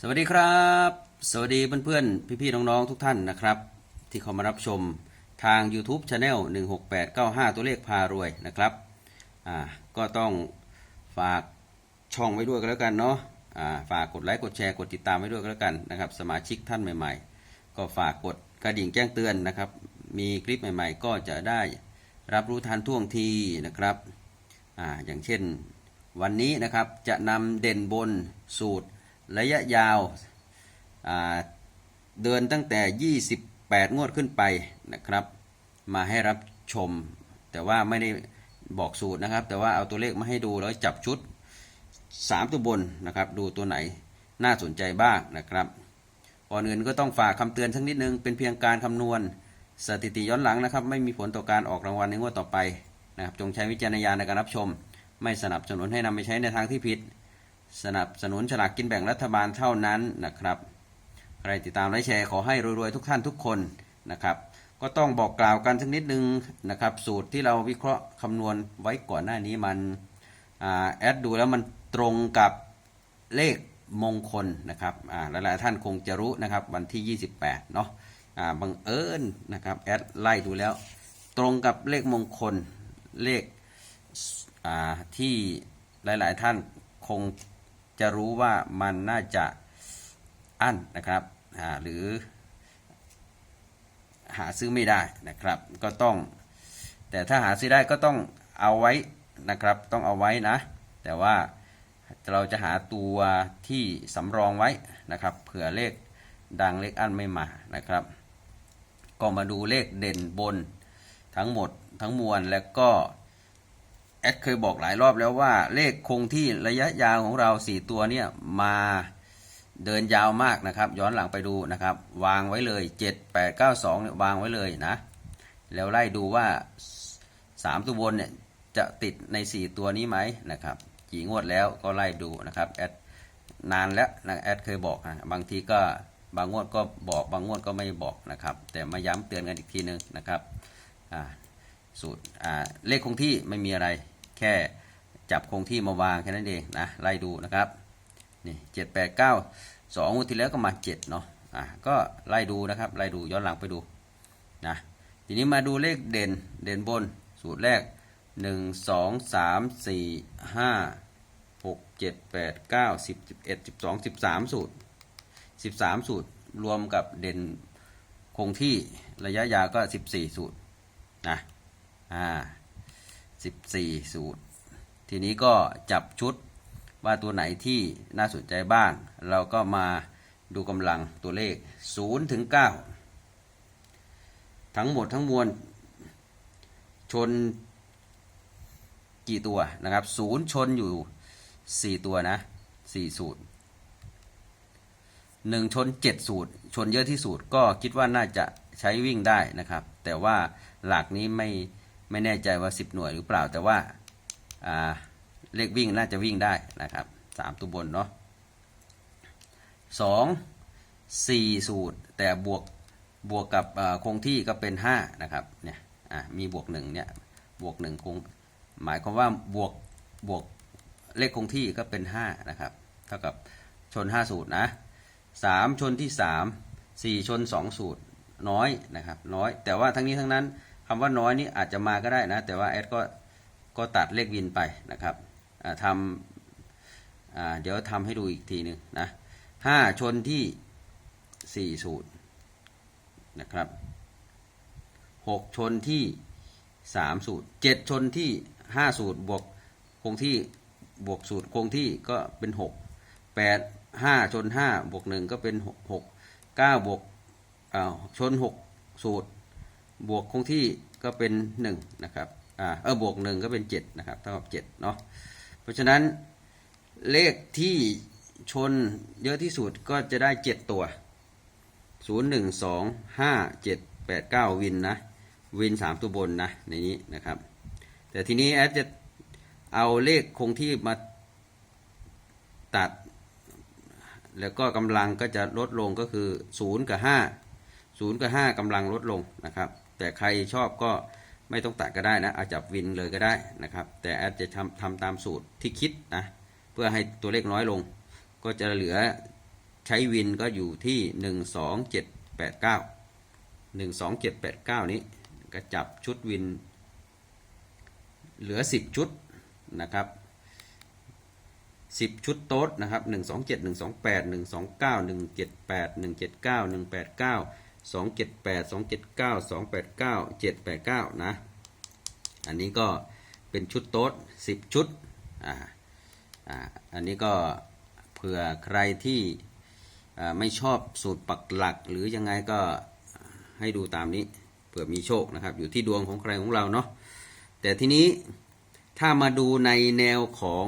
สวัสดีครับ สวัสดีเพื่อนๆ พี่ๆ น้องๆ ทุกท่านนะครับ ที่เข้ามารับชมทาง YouTube Channel 16895 ตัวเลขพารวยนะครับอ่าก็ต้องฝากช่องไว้ด้วยกันแล้วกันเนาะอ่าฝากกดไลค์กดแชร์กดติดตามไว้ด้วยกันแล้วกันนะครับ สมาชิกท่านใหม่ๆ ก็ฝากกดกระดิ่งแจ้งเตือนนะครับ มีคลิปใหม่ๆ ก็จะได้รับรู้ทันท่วงทีนะครับอ่าอย่างเช่นวันนี้นะครับจะนำเด่นบนสูตร ระยะยาวาเดินตั้งแต่ 28 งวดขึ้นไปนะครับ มาให้รับชม แต่ว่าไม่ได้บอกสูตรนะครับ แต่ว่าเอาตัวเลขมาให้ดูแล้วจับชุด 3 ตัวบนนะครับ ดูตัวไหนน่าสนใจบ้างนะครับก่อนอื่นก็ต้องฝากคำเตือนสักนิดนึง เป็นเพียงการคำนวณสถิติย้อนหลังนะครับ ไม่มีผลต่อการออกรางวัลในงวดต่อไปนะครับ จงใช้วิจารณญาณในการรับชม ไม่สนับสนุนให้นำไปใช้ในทางที่ผิด สนับสนุนฉลากกินแบ่งรัฐบาลเท่านั้นนะครับ ใครติดตามและแชร์ขอให้รวยๆทุกท่านทุกคนนะครับ ก็ต้องบอกกล่าวกันสักนิดนึงนะครับ สูตรที่เราวิเคราะห์คำนวณไว้ก่อนหน้านี้มันอแอดดูแล้วมันตรงกับเลขมงคลนะครับหลายๆท่านคงจะรู้นะครับวันที่ 28 เนาะบังเอิญนะครับแอดไล่ดูแล้ว ตรงกับเลขมงคลเลขที่หลาย ๆ ท่านคง จะรู้ว่ามันน่าจะอั้นนะครับหรือหาซื้อไม่ได้นะครับ ก็ต้อง แต่ถ้าหาซื้อได้ก็ต้องเอาไว้นะครับ ต้องเอาไว้นะ แต่ว่าเราจะหาตัวที่สำรองไว้นะครับ เผื่อเลขดังเลขอั้นไม่มานะครับ ก็มาดูเลขเด่นบนทั้งหมดทั้งมวลแล้วก็ แอดเคยบอกหลายรอบแล้วว่าเลขคงที่ระยะยาวของเราสี่ตัวเนี่ยมาเดินยาวมากนะครับ ย้อนหลังไปดูนะครับ วางไว้เลย 7 8 9 2เนี่ยวางไว้เลยนะ แล้วไล่ดูว่า 3 ตัวบนเนี่ยจะติดใน 4 ตัวนี้ไหมนะครับกี่งวดแล้วก็ไล่ดูนะครับแอดนานแล้วนะแอดเคยบอกนะบางทีก็บางงวดก็บอกบางงวดก็ไม่บอกนะครับ แต่มาย้ำเตือนกันอีกทีนึงนะครับอ่า สูตรเลขคงที่ไม่มีอะไร แค่จับคงที่มาวางแค่นั้นเองนะไล่ดูนะครับนี่เจ็ดแปดเก้าสองงวดที่แล้วก็มาเจ็ดเนาะอ่าก็ไล่ดูนะครับไล่ดูย้อนหลังไปดูนะทีนี้มาดูเลขเด่นเด่นบนสูตรแรกหนึ่งสองสามสี่ห้าหกเจ็ดแปดเก้าสิบสิบเอ็ดสิบสองสิบสามสูตรสิบสามสูตรรวมกับเด่นคงที่ระยะยาวก็สิบสี่สูตรนะ อ่าสิบสี่สูตร ทีนี้ก็จับชุดว่าตัวไหนที่น่าสนใจบ้าง เราก็มาดูกำลังตัวเลข0ถึง9ทั้งหมดทั้งมวลชนกี่ตัวนะครับศูนย์ชนอยู่ 4 ตัวนะ 4 สูตรหนึ่งชนเจ็ดสูตร ชนเยอะที่สุดก็คิดว่าน่าจะใช้วิ่งได้นะครับ แต่ว่าหลักนี้ไม่ ไม่แน่ใจว่า 10 หน่วยหรือเปล่าแต่ว่าาเลขวิ่งน่าจะวิ่งได้นะครับสามตัวบนเนาะสองสี่สูตร แต่บวกบวกกับคงที่ก็เป็นห้านะครับเนี่ยมีบวกหนึ่งเนี่ยบวกหนึ่งคงหมายความว่าบวกบวกเลขคงที่ก็เป็นห้านะครับ เท่ากับชนห้าสูตรนะสามชนที่สามสี่ชนสองสูตรน้อยนะครับน้อย แต่ว่าทั้งนี้ทั้งนั้น คำว่าน้อยนี่อาจจะมาก็ได้นะ แต่ว่าแอดก็ก็ตัดเลขวินไปนะครับทำเดี๋ยวทำให้ดูอีกทีหนึ่งนะห้าชนที่สี่สูตรนะครับหกชนที่สามสูตรเจ็ดชนที่ห้าสูตรบวกคงที่บวกสูตรคงที่ก็เป็นหกแปดห้าชนห้าบวกหนึ่งก็เป็นหกเก้าบวกชนหกสูตร บวกคงที่ก็เป็นหนึ่งนะครับอ่าเออบวกหนึ่งก็เป็นเจ็ดนะครับเท่ากับเจ็ดเนาะเพราะฉะนั้นเลขที่ชนเยอะที่สุดก็จะได้เจ็ดตัวศูนย์หนึ่งสองห้าเจ็ดแปดเก้าวินนะ วินสามตัวบนนะในนี้นะครับ แต่ทีนี้แอดจะเอาเลขคงที่มาตัด แล้วก็กำลังก็จะลดลงก็คือ 0 กับ 5 0 กับ 5กำลังลดลงนะครับ แต่ใครชอบก็ไม่ต้องตัดก็ได้นะอาจับวินเลยก็ได้นะครับ แต่แอดจะทำทำตามสูตรที่คิดนะเพื่อให้ตัวเลขน้อยลง ก็จะเหลือใช้วินก็อยู่ที่หนึ่งสองเจ็ดแปดเก้าหนึ่งสองเจ็ดแปดเก้านี้ก็จับชุดวิน เหลือสิบชุดนะครับสิบชุดโต๊ดนะครับหนึ่งสอง เจ็ดหนึ่งสองแปดหนึ่งสองเจ็ดแปดสองเจ็ดเก้าสองแปดเก้าเจ็ดแปดเก้านะ อันนี้ก็เป็นชุดโต๊ดสิบชุด อ่า อ่า อันนี้ก็เผื่อใครที่ไม่ชอบสูตรปักหลักหรือยังไงก็ให้ดูตามนี้เผื่อมีโชคนะครับ อยู่ที่ดวงของใครของเราเนาะ แต่ทีนี้ถ้ามาดูในแนวของ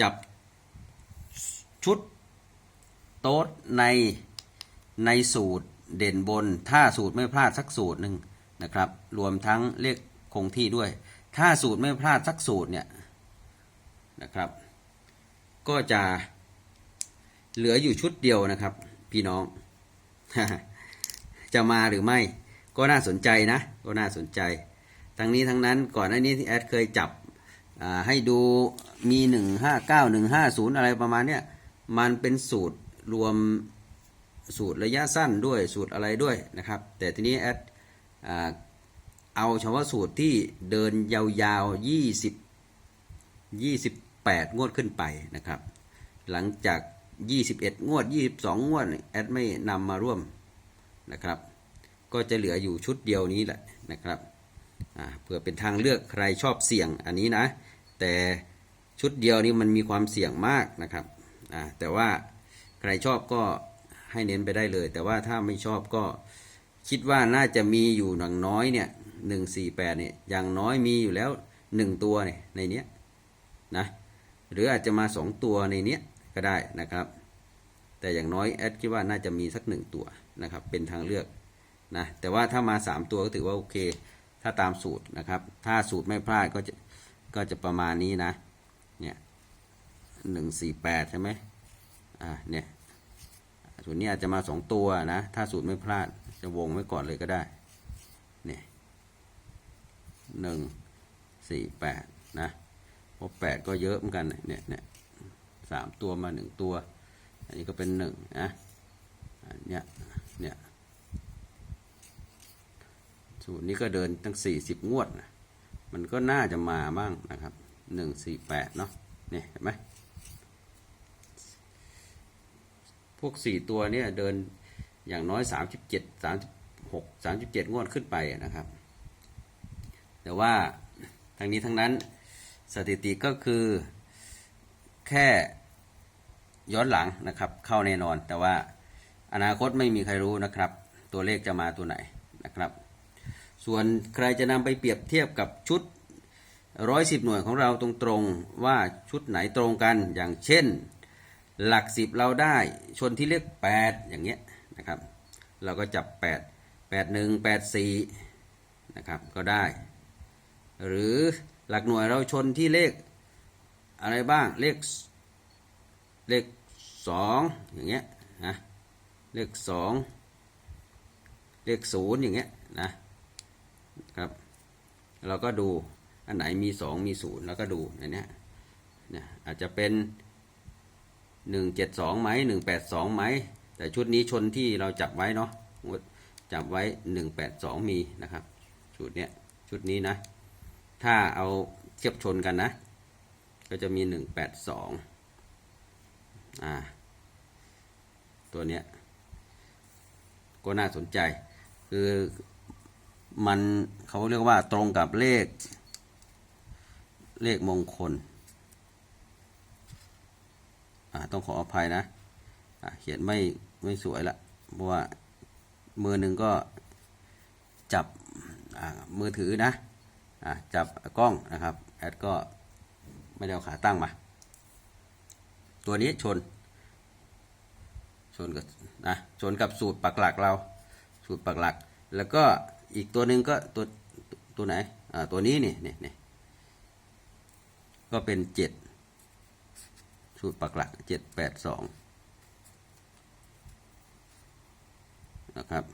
จับชุดโต๊ดใน ในสูตรเด่นบน ถ้าสูตรไม่พลาดสักสูตรหนึ่งนะครับ รวมทั้งเลขคงที่ด้วย ถ้าสูตรไม่พลาดสักสูตรเนี่ยนะครับ ก็จะเหลืออยู่ชุดเดียวนะครับ พี่น้อง จะมาหรือไม่ ก็น่าสนใจนะ ก็น่าสนใจ ทั้งนี้ทั้งนั้นก่อนหน้านี้ที่แอดเคยจับให้ดูมี 159 150 อะไรประมาณเนี้ยมันเป็นสูตรรวม สูตรระยะสั้นด้วยสูตรอะไรด้วยนะครับ แต่ทีนี้แอดเอาเฉพาะสูตรที่เดินยาวๆ 20 28 งวดขึ้นไปนะครับ หลังจาก 21 งวด 22 งวดเนี่ยแอดไม่นำมาร่วมนะครับ ก็จะเหลืออยู่ชุดเดียวนี้แหละนะครับเพื่อเป็นทางเลือกใครชอบเสี่ยงอันนี้นะ แต่ชุดเดียวนี้มันมีความเสี่ยงมากนะครับแต่ว่าใครชอบก็ ให้เน้นไปได้เลย แต่ว่าถ้าไม่ชอบก็คิดว่าน่าจะมีอยู่หนังน้อยเนี่ยหนึ่งสี่แปดเนี่ยอย่างน้อยมีอยู่แล้วหนึ่งตัวเนี่ยในเนี้ยนะหรืออาจจะมาสองตัวในเนี้ยก็ได้นะครับ แต่อย่างน้อยแอดคิดว่าน่าจะมีสักหนึ่งตัวนะครับเป็นทางเลือกนะแต่ว่าถ้ามาสามตัวก็ถือว่าโอเค ถ้าตามสูตรนะครับ ถ้าสูตรไม่พลาดก็จะก็จะประมาณนี้นะเนี่ยหนึ่งสี่แปดใช่ไหมอ่าเนี่ย สูตรนี้อาจจะมาสองตัวนะ ถ้าสูตรไม่พลาดจะวงไว้ก่อนเลยก็ได้ เนี่ยหนึ่งสี่แปดนะเพราะแปดก็เยอะเหมือนกันเนี่ยเนี่ยสามตัวมาหนึ่งตัว อันนี้ก็เป็นหนึ่งนะอันเนี้ยเนี่ยสูตรนี้ก็เดินตั้งสี่สิบงวดนะมันก็น่าจะมาบ้างนะครับหนึ่งสี่แปดเนาะเนี่ยเห็นไหม พวกสี่ตัวเนี่ยเดินอย่างน้อยสามสิบเจ็ดสามสิบหกสามสิบเจ็ดงวดขึ้นไปนะครับ แต่ว่าทั้งนี้ทั้งนั้นสถิติก็คือแค่ย้อนหลังนะครับ เข้าแน่นอน แต่ว่าอนาคตไม่มีใครรู้นะครับ ตัวเลขจะมาตัวไหนนะครับ ส่วนใครจะนำไปเปรียบเทียบกับชุดร้อยสิบหน่วยของเราตรงๆว่าชุดไหนตรงกันอย่างเช่น หลักสิบเราได้ชนที่เลขแปดอย่างเงี้ยนะครับ เราก็จับแปดแปดหนึ่งแปดสี่นะครับก็ได้ หรือหลักหน่วยเราชนที่เลขอะไรบ้างเลขเลขสองอย่างเงี้ยนะเลขสองเลขศูนย์อย่างเงี้ยนะครับ เราก็ดูอันไหนมีสองมีศูนย์แล้วก็ดูในเนี้ยเนี่ยอาจจะเป็น หนึ่งเจ็ดสองไหมหนึ่งแปดสองไหมแต่ชุดนี้ชนที่เราจับไว้เนาะจับไว้หนึ่งแปดสองมีนะครับชุดเนี้ยชุดนี้นะ ถ้าเอาเทียบชนกันนะ ก็จะมีหนึ่งแปดสองอ่าตัวเนี้ยก็น่าสนใจ คือมันเขาเรียกว่าตรงกับเลข เลขมงคล ต้องขออภัยนะเขียนไม่ไม่สวยละเพราะว่ามือหนึ่งก็จับมือถือนะอจับกล้องนะครับแอดก็ไม่ได้เอาขาตั้งมา ตัวนี้ชน ชนกับนะชนกับสูตรปักหลักเรา สูตรปักหลัก แล้วก็อีกตัวหนึ่งก็ตัวตัวไหนอ่าตัวนี้นี่นี่นี่ก็เป็นเจ็ด สูตรปักหลักเจ็ดแปดสองนะครับ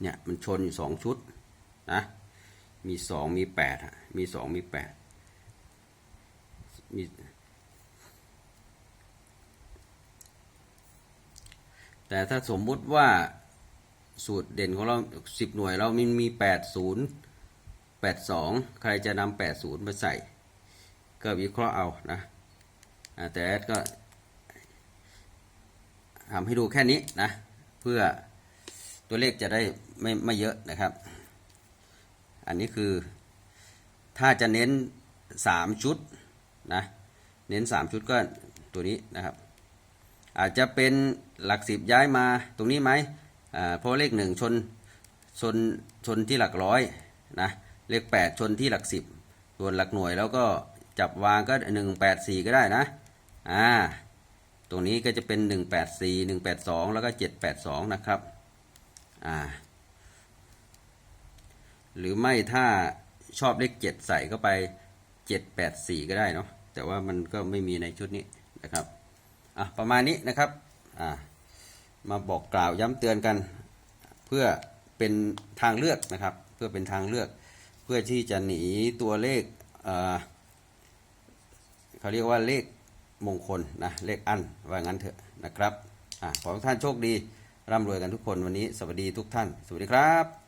เนี่ยมันชนอยู่สองชุดนะ มีสองมีแปดฮะมีสองมีแปดมีแต่ถ้าสมมุติว่าสูตรเด่นของเราสิบหน่วยเรามีมีแปดศูนย์แปดสองใครจะนำแปดศูนย์มาใส่ ก็วิเคราะห์เอานะ แต่แอดก็ทำให้ดูแค่นี้นะ เพื่อตัวเลขจะได้ไม่ไม่เยอะนะครับ อันนี้คือถ้าจะเน้นสามชุดนะเน้นสามชุดก็ตัวนี้นะครับ อาจจะเป็นหลักสิบย้ายมาตรงนี้ไหมอ่าเพราะเลขหนึ่งชนชนชนที่หลักร้อยนะเลขแปดชนที่หลักสิบส่วนหลักหน่วยแล้วก็จับวางก็หนึ่งแปดสี่ก็ได้นะ อ่าตรงนี้ก็จะเป็นหนึ่งแปดสี่หนึ่งแปดสองแล้วก็เจ็ดแปดสองนะครับ อ่า หรือไม่ถ้าชอบเลขเจ็ดใส่เข้าไปเจ็ดแปดสี่ก็ได้เนาะ แต่ว่ามันก็ไม่มีในชุดนี้นะครับ อะ ประมาณนี้นะครับ อ่า มาบอกกล่าวย้ำเตือนกัน เพื่อเป็นทางเลือกนะครับ เพื่อเป็นทางเลือก เพื่อที่จะหนีตัวเลข เอ่อเขาเรียกว่าเลข มงคลนะเลขอันว่างั้นเถอะนะครับอะขอทุกท่านโชคดีร่ำรวยกันทุกคนวันนี้สวัสดีทุกท่าน สวัสดีครับ